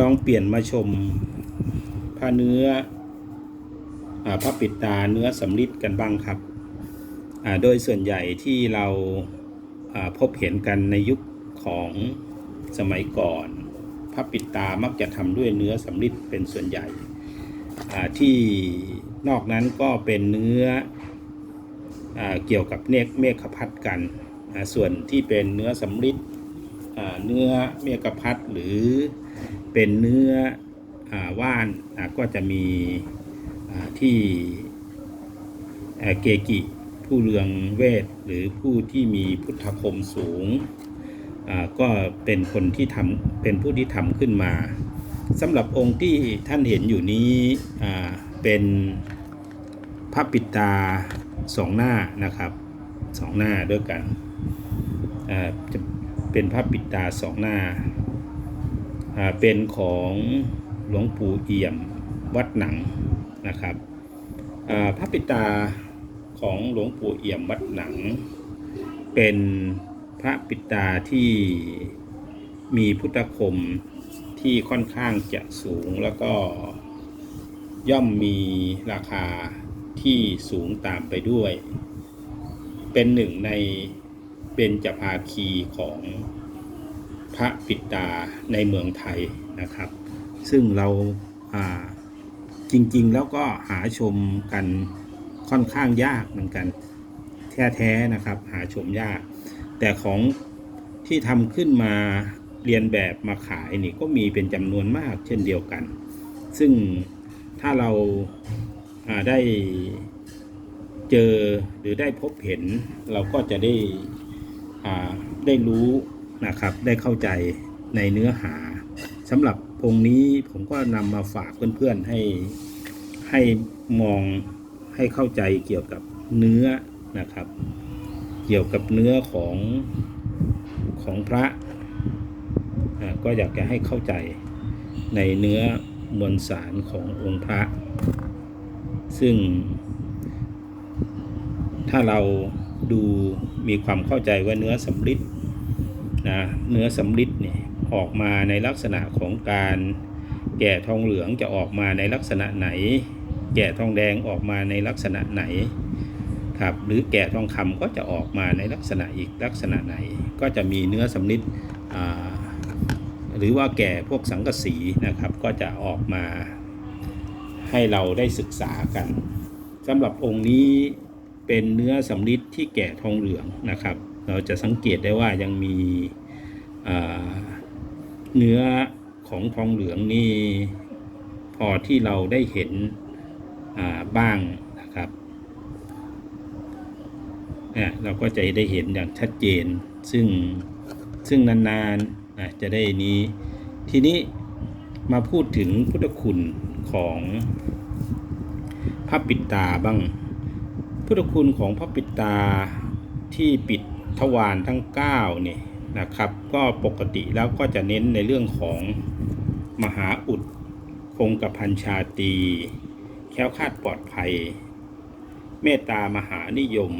ลองเปลี่ยนมาชมผ้าเนื้ออผ้าปิดตาเนื้อสำริดกันบ้างครับโดยส่วนใหญ่ที่เราาพบเห็นกันในยุคของสมัยก่อนผ้าปิดตามักจะทำด้วยเนื้อสำริดเป็นส่วนใหญ่ที่นอกนั้นก็เป็นเนื้ออเกี่ยวกับเนกเมฆพัดกัน ส่วนที่เป็นเนื้อสำริด เนื้อเมกะพัดหรือเป็นเนื้ออว่านก็จะมีที่เกกิผู้เรืองเวทหรือผู้ที่มีพุทธคมสูง ก็เป็นคนที่ทำเป็นผู้ที่ทำขึ้นมาสำหรับองค์ที่ท่านเห็นอยู่นี้เป็นพระปิตาสองหน้านะครับสองหน้าด้วยกันจะ เป็นพระปิดตาสองหน้า เป็นของหลวงปู่เอี่ยมวัดหนังนะครับพระปิดตาของหลวงปู่เอี่ยมวัดหนัง เป็นพระปิดตาที่มีพุทธคมที่ค่อนข้างจะสูงแล้วก็ย่อมมีราคาที่สูงตามไปด้วย เป็นหนึ่งใน เป็นจภาคีของพระปิดตาในเมืองไทยนะครับ ซึ่งเราจริง ๆ แล้วก็หาชมกันค่อนข้างยากเหมือนกัน แท้ๆนะครับ หาชมยาก แต่ของที่ทำขึ้นมาเรียนแบบมาขายนี่ก็มีเป็นจำนวนมากเช่นเดียวกัน ซึ่งถ้าเราาได้เจอหรือได้พบเห็นเราก็จะได้ ได้รู้นะครับได้เข้าใจในเนื้อหาสำหรับองนี้ผมก็นำมาฝากเพื่อนๆให้ให้มองให้เข้าใจเกี่ยวกับเนื้อนะครับ เกี่ยวกับเนื้อของของพระก็อยากจะให้เข้าใจในเนื้อมวลสารขององค์พระ ซึ่งถ้าเรา ดูมีความเข้าใจว่าเนื้อสำริดนะเนื้อสำริดเนี่ยออกมาในลักษณะของการแก่ทองเหลืองจะออกมาในลักษณะไหน แก่ทองแดงออกมาในลักษณะไหนครับหรือแก่ทองคำก็จะออกมาในลักษณะอีกลักษณะไหน ก็จะมีเนื้อสำริดหรือว่าแก่พวกสังกะสีนะครับก็จะออกมาให้เราได้ศึกษากันสำหรับองค์นี้ เป็นเนื้อสำริดที่แก่ทองเหลืองนะครับ เราจะสังเกตได้ว่ายังมีเนื้อของทองเหลืองนี่พอที่เราได้เห็นบ้างนะครับเนี่ยเราก็จะได้เห็นอย่างชัดเจน ซึ่งซึ่งนานๆนะจะได้นี้ ทีนี้มาพูดถึงพุทธคุณของพระปิดตาบ้าง พุทธคุณของพระปิตาที่ปิดทวารทั้ง9เนี่ยนะครับ ก็ปกติแล้วก็จะเน้นในเรื่องของมหาอุดคงกับพันชาตีแค้วคาดปลอดภัย เมตตามหานิยม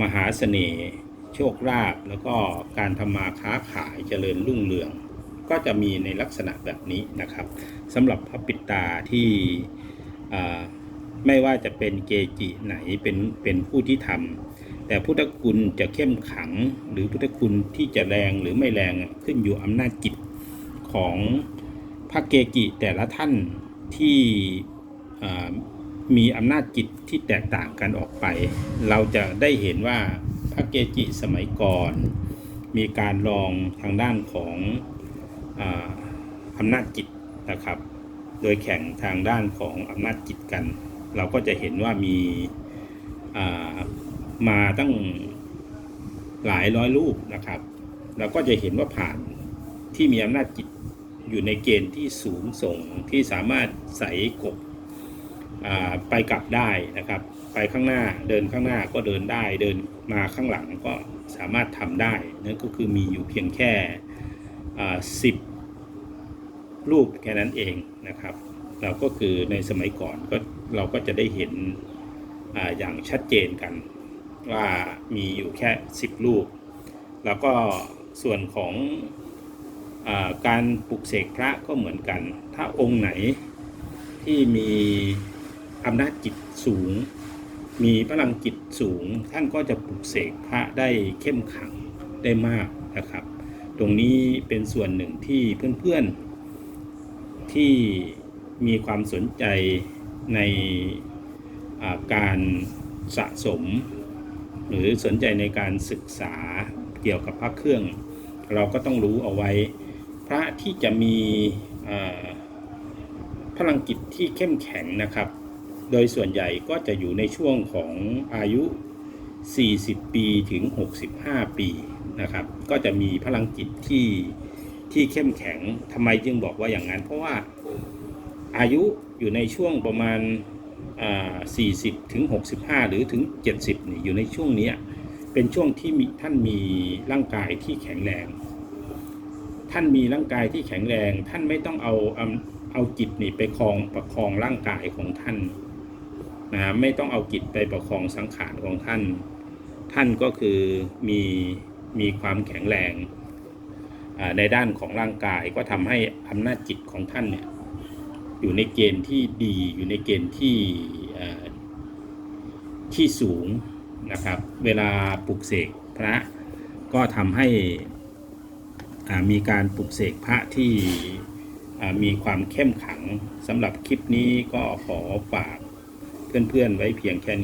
มหาเสน่ห์โชคลาภแล้วก็การทำมาค้าขายเจริญรุ่งเรือง ก็จะมีในลักษณะแบบนี้นะครับสำหรับพระปิตาที่อ่า ไม่ว่าจะเป็นเกจิไหนเป็นเป็นผู้ที่ทำแต่พุทธคุณจะเข้มขังหรือพุทธคุณที่จะแรงหรือไม่แรงขึ้นอยู่อำนาจจิตของพระเกจิแต่ละท่านที่มีอำนาจจิตที่แตกต่างกันออกไป เราจะได้เห็นว่าพระเกจิสมัยก่อน มีการลองทางด้านของอาอำนาจจิตนะครับ โดยแข่งทางด้านของอำนาจจิตกัน เราก็จะเห็นว่ามีมาตั้งหลายร้อยรูปนะครับ เราก็จะเห็นว่าผ่านที่มีอำนาจจิตอยู่ในเกณฑ์ที่สูงส่งที่สามารถใส่กบไปกลับได้นะครับ ไปข้างหน้าเดินข้างหน้าก็เดินได้เดินมาข้างหลังก็สามารถทำได้นั่นก็คือมีอยู่เพียงแค่สิบรูปแค่นั้นเองนะครับ เราก็คือในสมัยก่อนก็เราก็จะได้เห็นออย่างชัดเจนกัน ว่ามีอยู่แค่ 10รูปแล้วก็ส่วนของอการปลุกเสกพระก็เหมือนกัน ถ้าองค์ไหนที่มีอำนาจจิตสูง มีพลังจิตสูง ท่านก็จะปลุกเสกพระได้เข้มขังได้มากนะครับ ตรงนี้เป็นส่วนหนึ่งที่เพื่อนๆที่ มีความสนใจในการสะสม หรือสนใจในการศึกษาเกี่ยวกับพระเครื่อง เราก็ต้องรู้เอาไว้ พระที่จะมีพลังจิตที่เข้มแข็งนะครับ โดยส่วนใหญ่ก็จะอยู่ในช่วงของอายุ 40 ปีถึง 65 ปีนะครับ ก็จะมีพลังจิตที่ที่เข้มแข็งทำไมจึงบอกว่าอย่างนั้น เพราะว่า อายุอยู่ในช่วงประมาณ 40 ถึง 65 หรือถึง 70นี่อยู่ในช่วงนี้เป็นช่วงที่มีท่านมีร่างกายที่แข็งแรง ท่านมีร่างกายที่แข็งแรง ท่านไม่ต้องเอาเอาจิตนี่ไปครองประคองร่างกายของท่านนะไม่ต้องเอาจิตไปประคองสังขารของท่าน ท่านก็คือมีมีความแข็งแรงในด้านของร่างกายก็ทำให้อำนาจจิตของท่านเนี่ย อยู่ในเกณฑ์ที่ดีอยู่ในเกณฑ์ที่ที่สูงนะครับ เวลาปลุกเสกพระก็ทำให้มีการปลุกเสกพระที่มีความเข้มขังสำหรับคลิปนี้ก็ขอฝากเพื่อนๆไว้เพียงแค่นี้